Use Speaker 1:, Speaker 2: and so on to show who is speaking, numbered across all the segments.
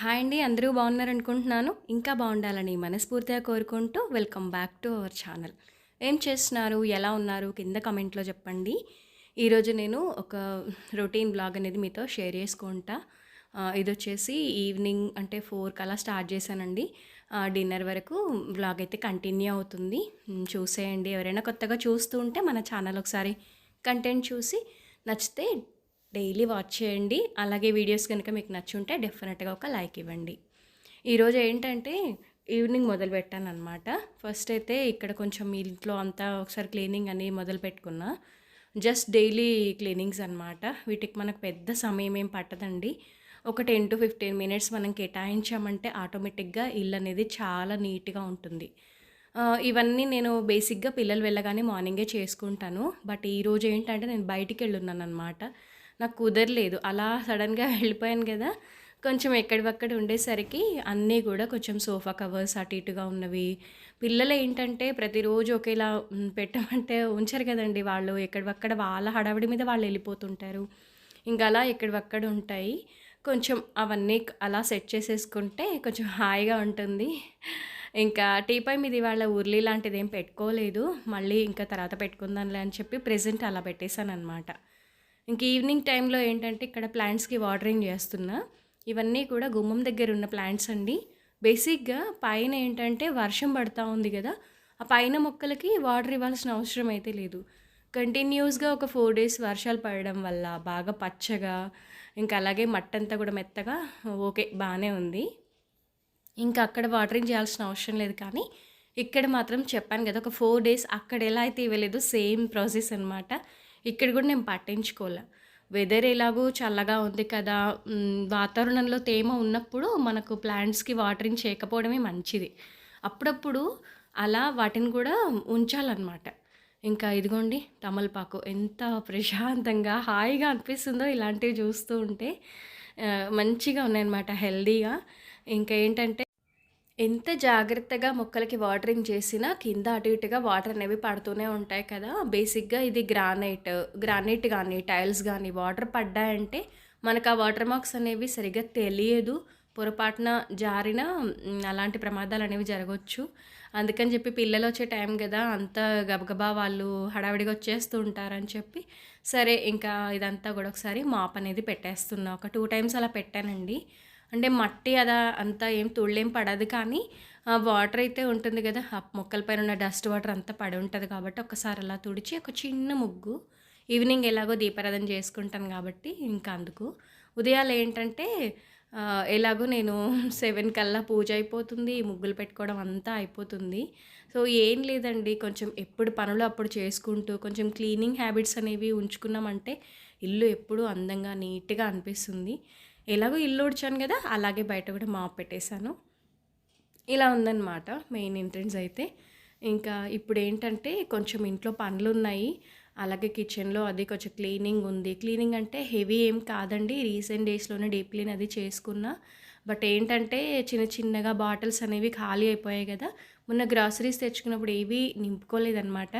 Speaker 1: Hi అండి అందరూ బాగున్నారు అనుకుంటున్నాను ఇంకా బాగుండాలని మనస్ఫూర్తిగా కోరుకుంటూ welcome back to our channel. ఏం చేస్తున్నారు? ఎలా ఉన్నారు? కింద కమెంట్లో చెప్పండి. ఈరోజు నేను ఒక రొటీన్ బ్లాగ్ అనేది మీతో షేర్ చేసుకుంటా. ఇది వచ్చేసి ఈవినింగ్ అంటే ఫోర్కి అలా స్టార్ట్ చేశానండి. డిన్నర్ వరకు బ్లాగ్ అయితే కంటిన్యూ అవుతుంది. చూసేయండి. ఎవరైనా కొత్తగా చూస్తూ ఉంటే మన ఛానల్ ఒకసారి కంటెంట్ చూసి నచ్చితే డైలీ వాచ్ చేయండి. అలాగే వీడియోస్ కనుక మీకు నచ్చుంటే డెఫినెట్గా ఒక లైక్ ఇవ్వండి. ఈరోజు ఏంటంటే ఈవినింగ్ మొదలు పెట్టాను అనమాట ఫస్ట్ అయితే ఇక్కడ కొంచెం మీ ఇంట్లో అంతా ఒకసారి క్లీనింగ్ అని మొదలు పెట్టుకున్నా. జస్ట్ డైలీ క్లీనింగ్స్ అనమాట వీటికి మనకు పెద్ద సమయం ఏం పట్టదండి. ఒక టెన్ టు ఫిఫ్టీన్ మినిట్స్ మనం కేటాయించామంటే ఆటోమేటిక్గా ఇల్లు అనేది చాలా నీట్గా ఉంటుంది. ఇవన్నీ నేను బేసిక్గా పిల్లలు వెళ్ళగానే మార్నింగే చేసుకుంటాను. బట్ ఈరోజు ఏంటంటే నేను బయటికి వెళ్ళున్నాను అనమాట నాకు కుదరలేదు. అలా సడన్గా వెళ్ళిపోయాను కదా. కొంచెం ఎక్కడివక్కడ ఉండేసరికి అన్నీ కూడా కొంచెం సోఫా కవర్స్ అటు ఇటుగా ఉన్నవి. పిల్లలు ఏంటంటే ప్రతిరోజు ఒకేలా పెట్టమంటే ఉంచరు కదండి వాళ్ళు. ఎక్కడివక్కడ వాళ్ళ హడావిడి మీద వాళ్ళు వెళ్ళిపోతుంటారు. ఇంకా అలా ఎక్కడివక్కడ ఉంటాయి. కొంచెం అవన్నీ అలా సెట్ చేసేసుకుంటే కొంచెం హాయిగా ఉంటుంది. ఇంకా టీపై మీద ఇవాళ ఉర్లీ లాంటిది ఏం పెట్టుకోలేదు. మళ్ళీ ఇంకా తర్వాత పెట్టుకుందాంలే అని చెప్పి ప్రెజెంట్ అలా పెట్టేశాను అనమాట ఇంక ఈవినింగ్ టైంలో ఏంటంటే ఇక్కడ ప్లాంట్స్కి వాటరింగ్ చేస్తున్నా. ఇవన్నీ కూడా గుమ్మం దగ్గర ఉన్న ప్లాంట్స్ అండి. బేసిక్గా పైన ఏంటంటే వర్షం పడతా ఉంది కదా ఆ పైన మొక్కలకి వాటర్ ఇవ్వాల్సిన అవసరం అయితే లేదు. కంటిన్యూస్గా ఒక ఫోర్ డేస్ వర్షాలు పడడం వల్ల బాగా పచ్చగా ఇంకా అలాగే మట్టంతా కూడా మెత్తగా ఓకే బాగానే ఉంది. ఇంకా అక్కడ వాటరింగ్ చేయాల్సిన అవసరం లేదు కానీ ఇక్కడ మాత్రం చెప్పాను కదా ఒక ఫోర్ డేస్ అక్కడ ఎలా అయితే ఇవ్వలేదు సేమ్ ప్రాసెస్ అనమాట ఇక్కడ కూడా నేను పట్టించుకోలే. వెదర్ ఎలాగో చల్లగా ఉంది కదా వాతావరణంలో తేమ ఉన్నప్పుడు మనకు ప్లాంట్స్కి వాటరింగ్ చేయకపోవడమే మంచిది. అప్పుడప్పుడు అలా వాటిని కూడా ఉంచాలన్నమాట. ఇంకా ఇదిగోండి తమలపాకు ఎంత ప్రశాంతంగా హాయిగా అనిపిస్తుందో ఇలాంటివి చూస్తూ ఉంటే మంచిగా ఉన్నాయన్నమాట హెల్దీగా ఇంకా ఏంటంటే ఎంత జాగ్రత్తగా మొక్కలకి వాటరింగ్ చేసినా కింద అటు ఇటుగా వాటర్ అనేవి పడుతూనే ఉంటాయి కదా. బేసిక్గా ఇది గ్రానైట్ గ్రానైట్ కానీ టైల్స్ కానీ వాటర్ పడ్డాయంటే మనకు ఆ వాటర్ మార్క్స్ అనేవి సరిగ్గా తెలియదు. పొరపాటున జారిన అలాంటి ప్రమాదాలు అనేవి జరగవచ్చు అందుకని చెప్పి పిల్లలు వచ్చే టైం కదా అంత గబగబా వాళ్ళు హడావిడిగా వచ్చేస్తూ ఉంటారని చెప్పి సరే ఇంకా ఇదంతా కూడా ఒకసారి మాప్ అనేది పెట్టేస్తున్నా. ఒక టూ టైమ్స్ అలా పెట్టానండి. అంటే మట్టి అదా అంతా ఏం తుళ్ళేం పడదు కానీ వాటర్ అయితే ఉంటుంది కదా ఆ మొక్కలపైన ఉన్న డస్ట్ వాటర్ అంతా పడి ఉంటుంది కాబట్టి ఒకసారి అలా తుడిచి ఒక చిన్న ముగ్గు ఈవినింగ్ ఎలాగో దీపారాధన చేసుకుంటాను కాబట్టి ఇంకా అందుకు. ఉదయాలు ఏంటంటే ఎలాగో నేను సెవెన్ కల్లా పూజ అయిపోతుంది ముగ్గులు పెట్టుకోవడం అంతా అయిపోతుంది. సో ఏం లేదండి కొంచెం ఎప్పుడు పనులు అప్పుడు చేసుకుంటూ కొంచెం క్లీనింగ్ హ్యాబిట్స్ అనేవి ఉంచుకున్నామంటే ఇల్లు ఎప్పుడూ అందంగా నీట్గా అనిపిస్తుంది. ఎలాగో ఇల్లు ఊడ్చాను కదా అలాగే బయట కూడా మాప్ పెట్టేశాను. ఇలా ఉందన్నమాట మెయిన్ ఎంట్రన్స్ అయితే. ఇంకా ఇప్పుడు ఏంటంటే కొంచెం ఇంట్లో పనులు ఉన్నాయి అలాగే కిచెన్లో అది కొంచెం క్లీనింగ్ ఉంది. క్లీనింగ్ అంటే హెవీ ఏం కాదండి. రీసెంట్ డేస్లోనే డీప్ క్లీన్ అది చేసుకున్నా. బట్ ఏంటంటే చిన్న చిన్నగా బాటిల్స్ అనేవి ఖాళీ అయిపోయాయి కదా. మొన్న గ్రాసరీస్ తెచ్చుకున్నప్పుడు ఏవి నింపుకోలేదన్నమాట.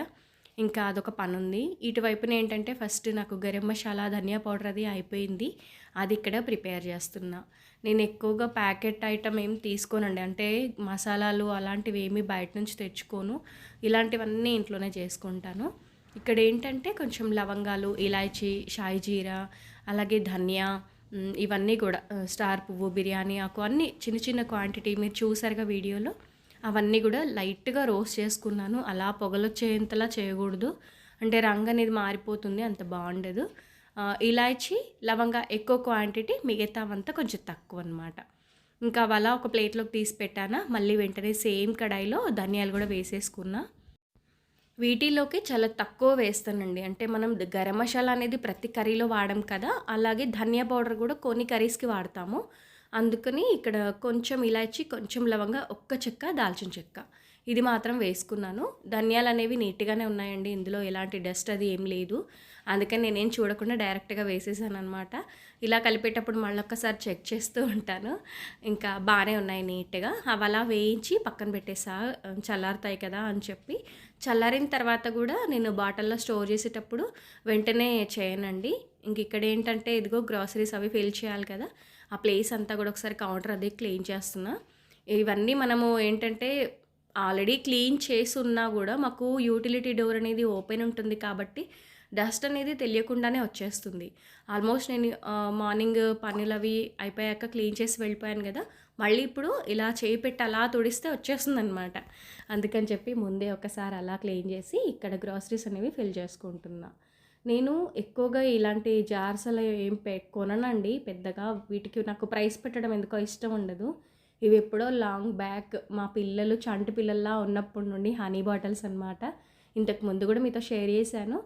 Speaker 1: ఇంకా అదొక పని ఉంది ఇటువైపున ఏంటంటే ఫస్ట్ నాకు గరం మసాలా ధనియా పౌడర్ అది అయిపోయింది. అది ఇక్కడ ప్రిపేర్ చేస్తున్నా. నేను ఎక్కువగా ప్యాకెట్ ఐటమ్ ఏం తీసుకోనండి. అంటే మసాలాలు అలాంటివి ఏమీ బయట నుంచి తెచ్చుకోను. ఇలాంటివన్నీ ఇంట్లోనే చేసుకుంటాను. ఇక్కడ ఏంటంటే కొంచెం లవంగాలు ఇలాచీ షాయి జీరా అలాగే ధనియా ఇవన్నీ కూడా స్టార్ పువ్వు బిర్యానీ ఆకు అన్నీ చిన్న చిన్న క్వాంటిటీ. మీరు చూసారుగా వీడియోలో? అవన్నీ కూడా లైట్గా రోస్ట్ చేసుకున్నాను. అలా పొగలొచ్చేంతలా చేయకూడదు. అంటే రంగు అనేది మారిపోతుంది అంత బాగుండదు. ఆ, ఇలాచీ లవంగా ఎక్కువ క్వాంటిటీ మిగతావంతా కొంచెం తక్కువ అనమాట ఇంకా అలా ఒక ప్లేట్లోకి తీసి పెట్టానా. మళ్ళీ వెంటనే సేమ్ కడాయిలో ధనియాలు కూడా వేసేసుకున్నా. వీటిలోకి చాలా తక్కువ వేస్తానండి. అంటే మనం గరం మసాలా అనేది ప్రతి కర్రీలో వాడం కదా. అలాగే ధనియా పౌడర్ కూడా కొన్ని కర్రీస్కి వాడతాము. అందుకని ఇక్కడ కొంచెం ఇలాచి కొంచెం లవంగా ఒక్క చెక్క దాల్చిన చెక్క. ఇది మాత్రం వేసుకున్నాను. ధనియాలు అనేవి నీట్గానే ఉన్నాయండి. ఇందులో ఎలాంటి డస్ట్ అది ఏం లేదు. అందుకని నేనేం చూడకుండా డైరెక్ట్గా వేసేసాను అనమాట ఇలా కలిపేటప్పుడు మళ్ళీ ఒక్కసారి చెక్ చేస్తూ ఉంటాను. ఇంకా బాగానే ఉన్నాయి నీట్గా. అవి అలా వేయించి పక్కన పెట్టేసా. చల్లారుతాయి కదా అని చెప్పి. చల్లారిన తర్వాత కూడా నేను బాటిల్లో స్టోర్ చేసేటప్పుడు వెంటనే చేయనండి. ఇంక ఇక్కడ ఏంటంటే ఇదిగో గ్రాసరీస్ అవి ఫిల్ చేయాలి కదా. ఆ ప్లేస్ అంతా కూడా ఒకసారి కౌంటర్ అది క్లీన్ చేస్తున్నా. ఇవన్నీ మనము ఏంటంటే ఆల్రెడీ క్లీన్ చేసి ఉన్నా కూడా మాకు యూటిలిటీ డోర్ అనేది ఓపెన్ ఉంటుంది కాబట్టి డస్ట్ అనేది తెలియకుండానే వచ్చేస్తుంది. ఆల్మోస్ట్ నేను మార్నింగ్ పనులు అవి అయిపోయాక క్లీన్ చేసి వెళ్ళిపోయాను కదా మళ్ళీ ఇప్పుడు ఇలా చేయి పెట్టి అలా తుడిస్తే వచ్చేస్తుంది అనమాట అందుకని చెప్పి ముందే ఒకసారి అలా క్లీన్ చేసి ఇక్కడ గ్రాసరీస్ అనేవి ఫిల్ చేసుకుంటున్నాను నేను ఎక్కువగా ఇలాంటి జార్స్ అలా ఏం పె కొననండి పెద్దగా వీటికి నాకు ప్రైస్ పెట్టడం ఎందుకో ఇష్టం ఉండదు. ఇవి ఎప్పుడో లాంగ్ బ్యాక్ మా పిల్లలు చంటి పిల్లల్లా ఉన్నప్పటి నుండి హనీ బాటిల్స్ అనమాట ఇంతకు ముందు కూడా మీతో షేర్ చేశాను.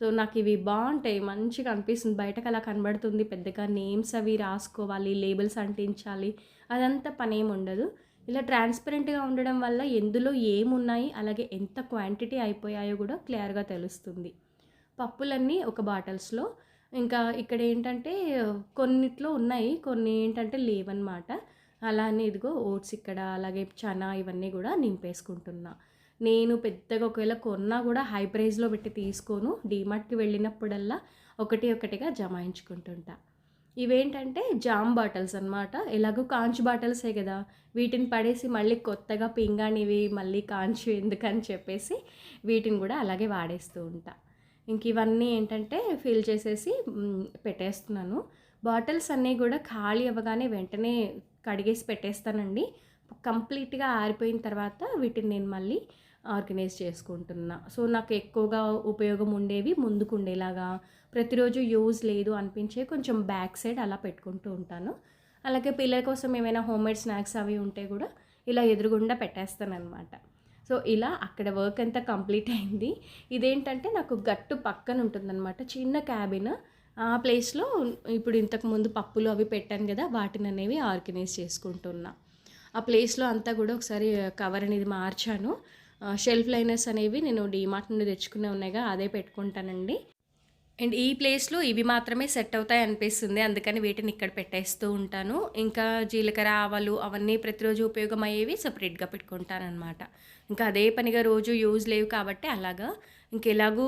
Speaker 1: సో నాకు ఇవి బాగుంటాయి. మంచిగా అనిపిస్తుంది. బయటకు అలా కనబడుతుంది. పెద్దగా నేమ్స్ అవి రాసుకోవాలి లేబుల్స్ అంటించాలి. అదంతా పని ఏమి ఉండదు. ఇలా ట్రాన్స్పరెంట్గా ఉండడం వల్ల ఎందులో ఏమున్నాయి అలాగే ఎంత క్వాంటిటీ అయిపోయాయో కూడా క్లియర్గా తెలుస్తుంది. పప్పులన్నీ ఒక బాటిల్స్లో. ఇంకా ఇక్కడ ఏంటంటే కొన్నిట్లో ఉన్నాయి కొన్ని ఏంటంటే లేవన్నమాట. అలానే ఇదిగో ఓట్స్ ఇక్కడ అలాగే చనా ఇవన్నీ కూడా నింపేసుకుంటున్నా. నేను పెద్దగా ఒకవేళ కొన్నా కూడా హై ప్రైస్లో పెట్టి తీసుకోను. డీమార్ట్కి వెళ్ళినప్పుడల్లా ఒకటి ఒకటిగా జమాయించుకుంటుంటా. ఇవేంటంటే జామ్ బాటిల్స్ అనమాట ఎలాగో కాంచు బాటిల్సే కదా. వీటిని పడేసి మళ్ళీ కొత్తగా పింగాణివి మళ్ళీ కాంచు ఎందుకని చెప్పేసి వీటిని కూడా అలాగే వాడేస్తూ ఉంటాను ఇంక ఇవన్నీ ఏంటంటే ఫిల్ చేసేసి పెట్టేస్తున్నాను. బాటిల్స్ అన్నీ కూడా ఖాళీ అవ్వగానే వెంటనే కడిగేసి పెట్టేస్తానండి. కంప్లీట్గా ఆరిపోయిన తర్వాత వీటిని నేను మళ్ళీ ఆర్గనైజ్ చేసుకుంటున్నా. సో నాకు ఎక్కువగా ఉపయోగం ఉండేవి ముందుకు ఉండేలాగా ప్రతిరోజు యూజ్ లేదు అనిపించే కొంచెం బ్యాక్ సైడ్ అలా పెట్టుకుంటూ ఉంటాను. అలాగే పిల్లల కోసం ఏమైనా హోమ్ మేడ్ స్నాక్స్ అవి ఉంటే కూడా ఇలా ఎదురుగుండా పెట్టేస్తాను అనమాట సో ఇలా అక్కడ వర్క్ అంతా కంప్లీట్ అయింది. ఇదేంటంటే నాకు గట్టు పక్కన ఉంటుందన్నమాట. చిన్న క్యాబిన్ ఆ ప్లేస్లో ఇప్పుడు ఇంతకుముందు పప్పులు అవి పెట్టాను కదా వాటిని అనేవి ఆర్గనైజ్ చేసుకుంటున్నా. ఆ ప్లేస్లో అంతా కూడా ఒకసారి కవర్ అనేది మార్చాను. షెల్ఫ్ లైనర్స్ అనేవి నేను డీమార్ట్ నుండి తెచ్చుకునే ఉన్నాయిగా అదే పెట్టుకుంటానండి. అండ్ ఈ ప్లేస్లో ఇవి మాత్రమే సెట్ అవుతాయి అనిపిస్తుంది. అందుకని వీటిని ఇక్కడ పెట్టేస్తూ ఉంటాను. ఇంకా జీలకర్ర ఆవాలు అవన్నీ ప్రతిరోజు ఉపయోగం అయ్యేవి సపరేట్గా పెట్టుకుంటాను అనమాట ఇంకా అదే పనిగా రోజు యూజ్ లేవు కాబట్టి అలాగా. ఇంక ఎలాగూ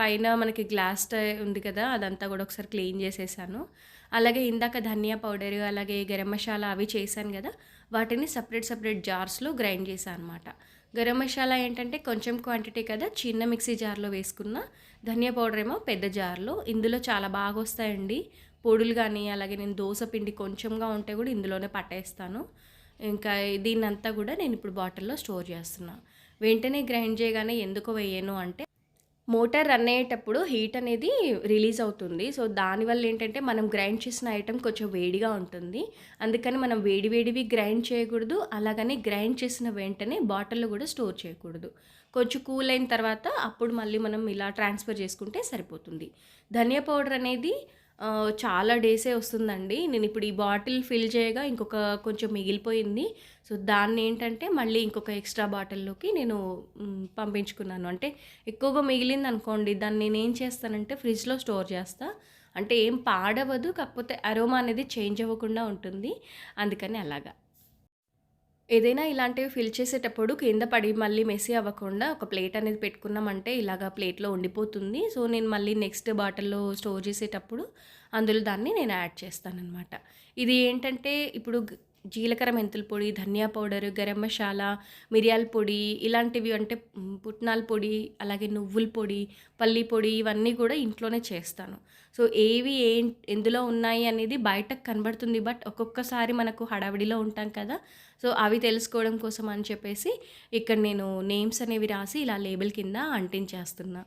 Speaker 1: పైన మనకి గ్లాస్ ఉంది కదా అదంతా కూడా ఒకసారి క్లీన్ చేసేసాను. అలాగే ఇందాక ధనియా పౌడర్ అలాగే గరం మసాలా అవి చేశాను కదా వాటిని సపరేట్ సపరేట్ జార్స్లో గ్రైండ్ చేశాను అనమాట గరం మసాలా ఏంటంటే కొంచెం క్వాంటిటీ కదా చిన్న మిక్సీ జార్లో వేసుకున్న ధనియా పౌడర్ ఏమో పెద్ద జార్లో. ఇందులో చాలా బాగా వస్తాయండి. పొడులు కానీ అలాగే నేను దోశ పిండి కొంచెంగా ఉంటే కూడా ఇందులోనే పట్టేస్తాను. ఇంకా దీన్నంతా కూడా నేను ఇప్పుడు బాటిల్లో స్టోర్ చేస్తున్నాను వెంటనే గ్రైండ్ చేయగానే ఎందుకు వేయను అంటే మోటార్ రన్ అయ్యేటప్పుడు హీట్ అనేది రిలీజ్ అవుతుంది. సో దానివల్ల ఏంటంటే మనం గ్రైండ్ చేసిన ఐటెం కొంచెం వేడిగా ఉంటుంది. అందుకని మనం వేడి వేడివి గ్రైండ్ చేయకూడదు. అలాగని గ్రైండ్ చేసిన వెంటనే బాటిల్లో కూడా స్టోర్ చేయకూడదు. కొంచెం కూల్ అయిన తర్వాత అప్పుడు మళ్ళీ మనం ఇలా ట్రాన్స్ఫర్ చేసుకుంటే సరిపోతుంది. ధనియా పౌడర్ అనేది చాలా డేసే వస్తుందండి. నేను ఇప్పుడు ఈ బాటిల్ ఫిల్ చేయగా ఇంకొక కొంచెం మిగిలిపోయింది. సో దాన్ని ఏంటంటే మళ్ళీ ఇంకొక ఎక్స్ట్రా బాటిల్లోకి నేను పంపించుకున్నాను. అంటే ఎక్కువగా మిగిలింది అనుకోండి దాన్ని నేను ఏం చేస్తానంటే ఫ్రిడ్జ్లో స్టోర్ చేస్తాను అంటే ఏం పాడవదు కాకపోతే అరోమా అనేది చేంజ్ అవ్వకుండా ఉంటుంది. అందుకని అలాగా. ఏదైనా ఇలాంటివి ఫిల్ చేసేటప్పుడు కింద పడి మళ్ళీ మెస్సీ అవ్వకుండా ఒక ప్లేట్ అనేది పెట్టుకున్నామంటే ఇలాగా ప్లేట్లో ఉండిపోతుంది. సో నేను మళ్ళీ నెక్స్ట్ బాటిల్లో స్టోర్ చేసేటప్పుడు అందులో దాన్ని నేను యాడ్ చేస్తానన్నమాట. ఇది ఏంటంటే ఇప్పుడు జీలకర్ర మెంతుల పొడి ధనియా పౌడర్ గరం మసాలా మిరియాల పొడి ఇలాంటివి అంటే పుట్నాల పొడి అలాగే నువ్వుల పొడి పల్లి పొడి ఇవన్నీ కూడా ఇంట్లోనే చేస్తాను. సో ఏవి ఏ ఎందులో ఉన్నాయి అనేది బయటకు కనబడుతుంది. బట్ ఒక్కొక్కసారి మనకు హడావిడిలో ఉంటాం కదా సో అవి తెలుసుకోవడం కోసం అని చెప్పేసి ఇక్కడ నేను నేమ్స్ అనేవి రాసి ఇలా లేబుల్ కింద అంటించేస్తున్నా.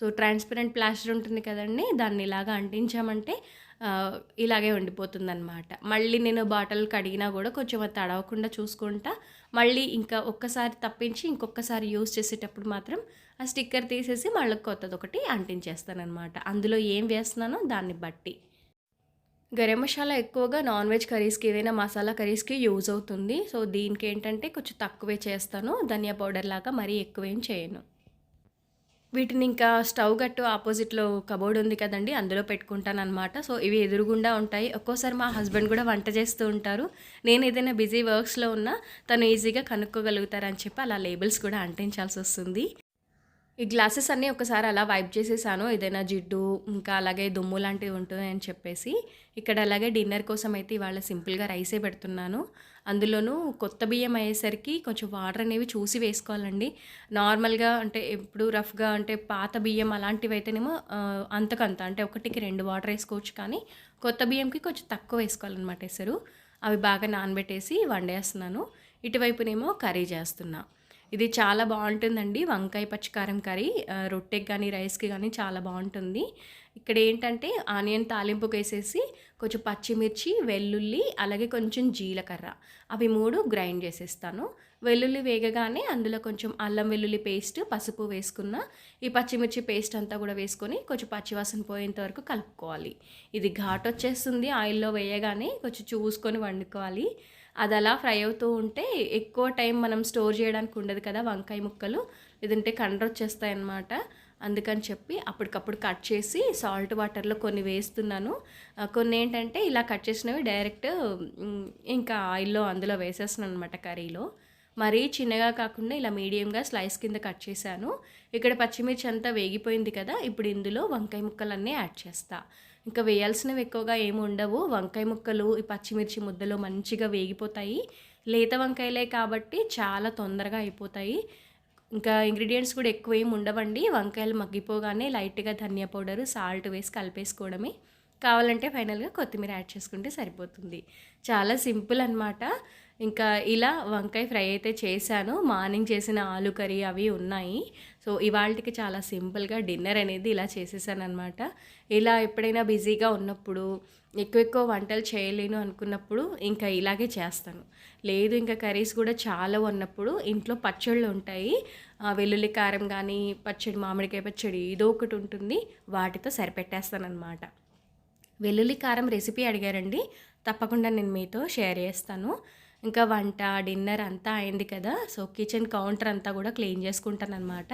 Speaker 1: సో ట్రాన్స్పరెంట్ ప్లాస్టర్ ఉంటుంది కదండి దాన్ని ఇలాగా అంటించామంటే ఇలాగే ఉండిపోతుందనమాట మళ్ళీ నేను బాటిల్ కడిగినా కూడా కొంచెం అది తడవకుండా చూసుకుంటా. మళ్ళీ ఇంకా ఒక్కసారి తప్పించి ఇంకొకసారి యూస్ చేసేటప్పుడు మాత్రం ఆ స్టిక్కర్ తీసేసి మళ్ళీ కొత్తది ఒకటి అంటించేస్తానమాట అందులో ఏం వేస్తున్నానో దాన్ని బట్టి. గరం మసాలా ఎక్కువగా నాన్ వెజ్ కర్రీస్కి ఏదైనా మసాలా కర్రీస్కి యూజ్ అవుతుంది. సో దీనికి ఏంటంటే కొంచెం తక్కువే చేస్తాను. ధనియా పౌడర్ లాగా మరీ ఎక్కువేం చేయను. వీటిని ఇంకా స్టవ్ గట్టు ఆపోజిట్లో కబోర్డ్ ఉంది కదండి అందులో పెట్టుకుంటాను అనమాట సో ఇవి ఎదురుగుండా ఉంటాయి. ఒక్కోసారి మా హస్బెండ్ కూడా వంట చేస్తూ ఉంటారు. నేను ఏదైనా బిజీ వర్క్స్లో ఉన్నా తను ఈజీగా కనుక్కోగలుగుతారని చెప్పి అలా లేబుల్స్ కూడా అంటించాల్సి వస్తుంది. ఈ గ్లాసెస్ అన్నీ ఒకసారి అలా వైప్ చేసేసాను. ఏదైనా జిడ్డు ఇంకా అలాగే దుమ్ము లాంటివి ఉంటుంది అని చెప్పేసి. ఇక్కడ అలాగే డిన్నర్ కోసం అయితే ఇవాళ సింపుల్గా రైసే పెడుతున్నాను. అందులోనూ కొత్త బియ్యం అయ్యేసరికి కొంచెం వాటర్ అనేవి చూసి వేసుకోవాలండి. నార్మల్గా అంటే ఎప్పుడు రఫ్గా అంటే పాత బియ్యం అలాంటివి అయితేనేమో అంతకంత అంటే ఒకటికి రెండు వాటర్ వేసుకోవచ్చు కానీ కొత్త బియ్యంకి కొంచెం తక్కువ వేసుకోవాలన్నమాట ఎసరు. అవి బాగా నానబెట్టేసి వండేస్తున్నాను. ఇటువైపునేమో కర్రీ చేస్తున్నా. ఇది చాలా బాగుంటుందండి. వంకాయ పచ్చికారం కర్రీ రొట్టెకి కానీ రైస్కి కానీ చాలా బాగుంటుంది. ఇక్కడ ఏంటంటే ఆనియన్ తాలింపుకి వేసేసి కొంచెం పచ్చిమిర్చి వెల్లుల్లి అలాగే కొంచెం జీలకర్ర. అవి మూడు గ్రైండ్ చేసేస్తాను. వెల్లుల్లి వేగగానే అందులో కొంచెం అల్లం వెల్లుల్లి పేస్ట్ పసుపు వేసుకున్న ఈ పచ్చిమిర్చి పేస్ట్ అంతా కూడా వేసుకొని కొంచెం పచ్చివాసన పోయేంత వరకు కలుపుకోవాలి. ఇది ఘాట్ వచ్చేస్తుంది ఆయిల్లో వేయగానే కొంచెం చూసుకొని వండుకోవాలి. అది అలా ఫ్రై అవుతూ ఉంటే ఎక్కువ టైం మనం స్టోర్ చేయడానికి ఉండదు కదా వంకాయ ముక్కలు. లేదంటే కండ్ర వచ్చేస్తాయి అన్నమాట అందుకని చెప్పి అప్పటికప్పుడు కట్ చేసి సాల్ట్ వాటర్లో కొన్ని వేస్తున్నాను. కొన్ని ఏంటంటే ఇలా కట్ చేసినవి డైరెక్ట్ ఇంకా ఆయిల్లో అందులో వేసేస్తున్నాను అనమాట కర్రీలో. మరీ చిన్నగా కాకుండా ఇలా మీడియంగా స్లైస్ కింద కట్ చేశాను. ఇక్కడ పచ్చిమిర్చి అంతా వేగిపోయింది కదా ఇప్పుడు ఇందులో వంకాయ ముక్కలన్నీ యాడ్ చేస్తా. ఇంకా వేయాల్సినవి ఎక్కువగా ఏమి ఉండవు. వంకాయ ముక్కలు ఈ పచ్చిమిర్చి ముద్దలో మంచిగా వేగిపోతాయి. లేత వంకాయలే కాబట్టి చాలా తొందరగా అయిపోతాయి. ఇంకా ఇంగ్రీడియంట్స్ కూడా ఎక్కువ ఏమి ఉండవండి. వంకాయలు మగ్గిపోగానే లైట్గా ధనియా పౌడరు సాల్ట్ వేసి కలిపేసుకోవడమే. కావాలంటే ఫైనల్గా కొత్తిమీర యాడ్ చేసుకుంటే సరిపోతుంది. చాలా సింపుల్ అనమాట ఇంకా ఇలా వంకాయ ఫ్రై అయితే చేశాను. మార్నింగ్ చేసిన ఆలు కర్రీ అవి ఉన్నాయి. సో ఇవాళకి చాలా సింపుల్గా డిన్నర్ అనేది ఇలా చేసేసాను అనమాట ఇలా ఎప్పుడైనా బిజీగా ఉన్నప్పుడు ఎక్కువ ఎక్కువ వంటలు చేయలేను అనుకున్నప్పుడు ఇంకా ఇలాగే చేస్తాను. లేదు ఇంకా కర్రీస్ కూడా చాలా ఉన్నప్పుడు ఇంట్లో పచ్చళ్ళు ఉంటాయి. వెల్లుల్లి కారం కానీ పచ్చడి మామిడికాయ పచ్చడి ఏదో ఒకటి ఉంటుంది. వాటితో సరిపెట్టేస్తాను అనమాట వెల్లుల్లి కారం రెసిపీ అడిగారండి. తప్పకుండా నేను మీతో షేర్ చేస్తాను. ఇంకా వంట డిన్నర్ అంతా అయింది కదా. సో కిచెన్ కౌంటర్ అంతా కూడా క్లీన్ చేసుకుంటాను అనమాట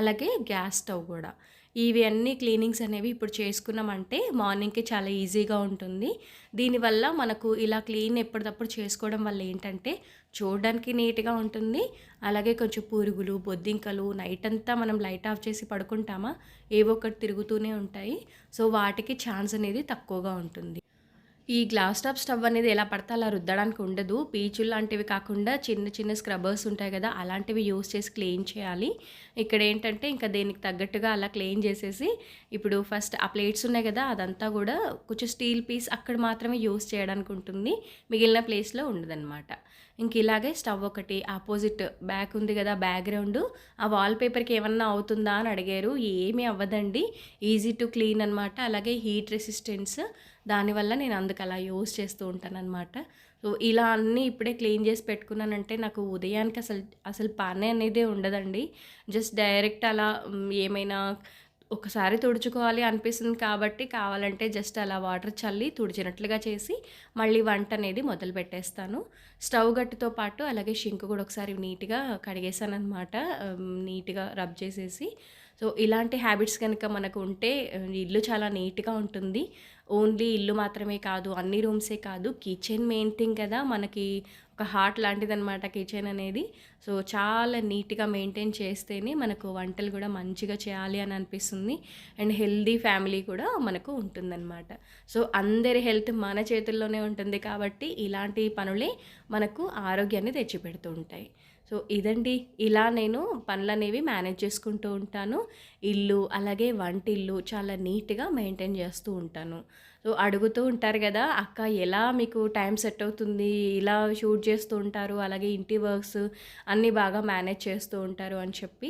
Speaker 1: అలాగే గ్యాస్ స్టవ్ కూడా. ఇవి అన్ని క్లీనింగ్స్ అనేవి ఇప్పుడు చేసుకున్నామంటే మార్నింగ్కి చాలా ఈజీగా ఉంటుంది. దీనివల్ల మనకు ఇలా క్లీన్ ఎప్పటికప్పుడు చేసుకోవడం వల్ల ఏంటంటే చూడడానికి నీట్గా ఉంటుంది. అలాగే కొంచెం పురుగులు బొద్దింకలు నైట్ అంతా మనం లైట్ ఆఫ్ చేసి పడుకుంటామా? ఏవో ఒకటి తిరుగుతూనే ఉంటాయి. సో వాటికి ఛాన్స్ అనేది తక్కువగా ఉంటుంది. ఈ గ్లాస్ టాప్ స్టవ్ అనేది ఎలా పడితే అలా రుద్దడానికి ఉండదు. పీచులు లాంటివి కాకుండా చిన్న చిన్న స్క్రబ్బర్స్ ఉంటాయి కదా అలాంటివి యూస్ చేసి క్లీన్ చేయాలి. ఇక్కడ ఏంటంటే ఇంకా దేనికి తగ్గట్టుగా అలా క్లీన్ చేసేసి ఇప్పుడు ఫస్ట్ ఆ ప్లేట్స్ ఉన్నాయి కదా అదంతా కూడా కొంచెం స్టీల్ పీస్ అక్కడ మాత్రమే యూస్ చేయడానికి ఉంటుంది. మిగిలిన ప్లేస్లో ఉండదన్నమాట. ఇంక ఇలాగే స్టవ్ ఒకటి ఆపోజిట్ బ్యాక్ ఉంది కదా బ్యాక్గ్రౌండ్ ఆ వాల్ పేపర్కి ఏమన్నా అవుతుందా అని అడిగారు. ఏమీ అవ్వదండి. ఈజీ టు క్లీన్ అనమాట అలాగే హీట్ రెసిస్టెన్స్ దానివల్ల నేను అందుకు అలా యూస్ చేస్తూ ఉంటాను అనమాట సో ఇలా అన్నీ ఇప్పుడే క్లీన్ చేసి పెట్టుకున్నానంటే నాకు ఉదయానికి అసలు అసలు పని అనేది ఉండదండి. జస్ట్ డైరెక్ట్ అలా ఏమైనా ఒకసారి తుడుచుకోవాలి అనిపిస్తుంది కాబట్టి కావాలంటే జస్ట్ అలా వాటర్ చల్లి తుడిచినట్లుగా చేసి మళ్ళీ వంట అనేది మొదలు పెట్టేస్తాను. స్టవ్ గట్టుతో పాటు అలాగే షింక్ కూడా ఒకసారి నీట్గా కడిగేసాను అనమాట నీట్గా రబ్ చేసేసి. సో ఇలాంటి హ్యాబిట్స్ కనుక మనకు ఉంటే ఇల్లు చాలా నీట్గా ఉంటుంది. ఓన్లీ ఇల్లు మాత్రమే కాదు అన్ని రూమ్సే కాదు కిచెన్ మెయిన్ థింగ్ కదా మనకి ఒక హార్ట్ లాంటిదనమాట కిచెన్ అనేది. సో చాలా నీట్గా మెయింటైన్ చేస్తేనే మనకు వంటలు కూడా మంచిగా చేయాలి అని అనిపిస్తుంది. అండ్ హెల్దీ ఫ్యామిలీ కూడా మనకు ఉంటుందన్నమాట. సో అందరి హెల్త్ మన చేతుల్లోనే ఉంటుంది కాబట్టి ఇలాంటి పనులే మనకు ఆరోగ్యాన్ని తెచ్చిపెడుతూ ఉంటాయి. సో ఇదండి ఇలా నేను పనులు అనేవి మేనేజ్ చేసుకుంటూ ఉంటాను. ఇల్లు అలాగే వంటిల్లు చాలా నీట్గా మెయింటైన్ చేస్తూ ఉంటాను. సో అడుగుతూ ఉంటారు కదా అక్క ఎలా మీకు టైం సెట్ అవుతుంది? ఇలా షూట్ చేస్తూ ఉంటారు అలాగే ఇంటి వర్క్స్ అన్నీ బాగా మేనేజ్ చేస్తూ ఉంటారు అని చెప్పి.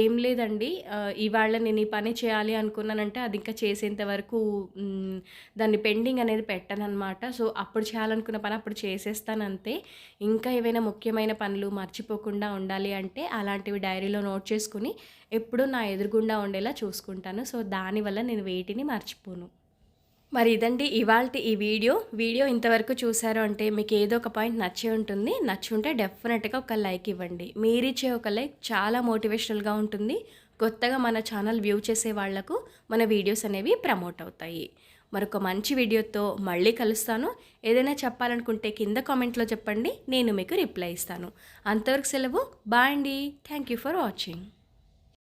Speaker 1: ఏం లేదండి ఇవాళ నేను ఈ పని చేయాలి అనుకున్నానంటే అది ఇంకా చేసేంత వరకు దాన్ని పెండింగ్ అనేది పెట్టనమాట సో అప్పుడు చేయాలనుకున్న పని అప్పుడు చేసేస్తాను అంతే ఇంకా ఏవైనా ముఖ్యమైన పనులు మర్చిపోకుండా ఉండాలి అంటే అలాంటివి డైరీలో నోట్ చేసుకుని ఎప్పుడూ నా ఎదురుగుండా ఉండేలా చూసుకుంటాను. సో దానివల్ల నేను వేటిని మర్చిపోను. మరి ఇదండి ఇవాళ ఈ వీడియో. వీడియో ఇంతవరకు చూసారు అంటే మీకు ఏదో ఒక పాయింట్ నచ్చి ఉంటుంది. నచ్చి ఉంటే డెఫినెట్గా ఒక లైక్ ఇవ్వండి. మీరిచ్చే ఒక లైక్ చాలా మోటివేషనల్గా ఉంటుంది. కొత్తగా మన ఛానల్ వ్యూ చేసే వాళ్ళకు మన వీడియోస్ అనేవి ప్రమోట్ అవుతాయి. మరొక మంచి వీడియోతో మళ్ళీ కలుస్తాను. ఏదైనా చెప్పాలనుకుంటే కింద కామెంట్లో చెప్పండి. నేను మీకు రిప్లై ఇస్తాను. అంతవరకు సెలవు. బాయ్ అండి. Thank you for watching.